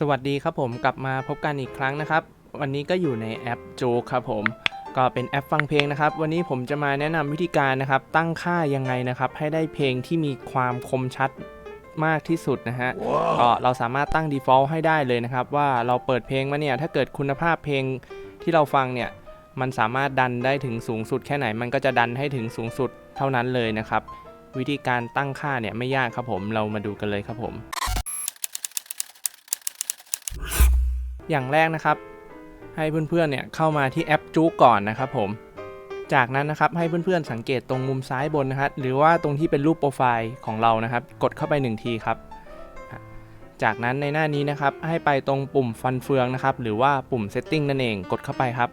สวัสดีครับผมกลับมาพบกันอีกครั้งนะครับ วันนี้ก็อยู่ในแอปโจกครับผมก็เป็นแอปฟังเพลงนะครับ วันนี้ผมจะมาแนะนำวิธีการนะครับ ตั้งค่ายังไงนะครับ ให้ได้เพลงที่มีความคมชัดมากที่สุดนะฮะก็เราสามารถตั้ง default ให้ได้เลยนะครับ ว่าเราเปิดเพลงมาเนี่ย ถ้าเกิดคุณภาพเพลงที่เราฟังเนี่ย มันสามารถดันได้ถึงสูงสุดแค่ไหน มันก็จะดันให้ถึงสูงสุดเท่านั้นเลยนะครับ วิธีการตั้งค่าเนี่ยไม่ยากครับผมเรามาดูกันเลยครับผม อย่างแรกนะครับ ให้เพื่อนๆเนี่ยเข้ามาที่แอปจูก่อนนะครับผม จากนั้นนะครับให้เพื่อนๆสังเกตตรงมุมซ้ายบนนะครับหรือว่าตรงที่เป็นรูปโปรไฟล์ของเรานะครับ กดเข้าไป1ทีครับ จากนั้นในหน้านี้นะครับให้ไปตรงปุ่มฟันเฟืองนะครับ หรือว่าปุ่ม Setting นั่นเองกดเข้าไปครับ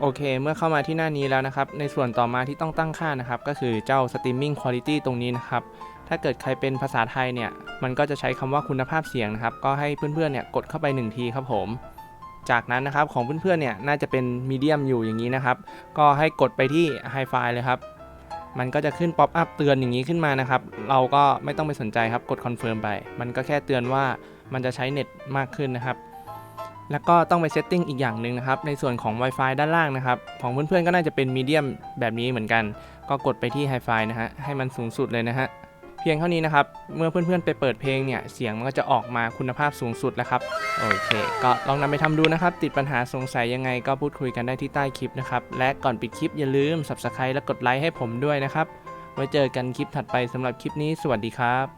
โอเค เมื่อเข้ามาที่หน้านี้แล้วนะครับ ในส่วนต่อมาที่ต้องตั้งค่านะครับ ก็คือเจ้า Streaming Quality ตรงนี้นะครับ ถ้าเกิดใครเป็นภาษาไทยเนี่ย มันก็จะใช้คำว่าคุณภาพเสียงนะครับ ก็ให้เพื่อนๆเนี่ยกดเข้าไป 1 ทีครับผม จากนั้นนะครับของเพื่อนๆเนี่ยน่าจะเป็นมีเดียมอยู่อย่างนี้นะครับ ก็ให้กดไปที่ High Five เลยครับ มันก็จะขึ้นป๊อปอัพเตือนอย่างนี้ขึ้นมานะครับ เราก็ไม่ต้องไปสนใจครับ กดคอนเฟิร์มไป มันก็แค่เตือนว่ามันจะใช้เน็ตมากขึ้นนะครับ แล้วก็ต้องไปเซตติ้งอีกอย่างหนึ่งนะครับ ในส่วนของ Wi-Fi ด้านล่างนะครับ ของเพื่อนๆก็น่าจะเป็นมีเดียมแบบนี้เหมือนกัน ก็กดไปที่ Hi-Fi นะฮะ ให้มันสูงสุดเลยนะฮะ เพียงเท่านี้นะครับ เมื่อเพื่อนๆไปเปิดเพลงเนี่ย เสียงมันก็จะออกมาคุณภาพสูงสุดแล้วครับ โอเค ก็ลองนำไปทำดูนะครับ ติดปัญหาสงสัยยังไงก็พูดคุยกันได้ที่ใต้คลิปนะครับ และก่อนปิดคลิปอย่าลืม Subscribe และกดไลค์ให้ผมด้วยนะครับ ไว้เจอกันคลิปถัดไปสำหรับคลิปนี้ สวัสดีครับ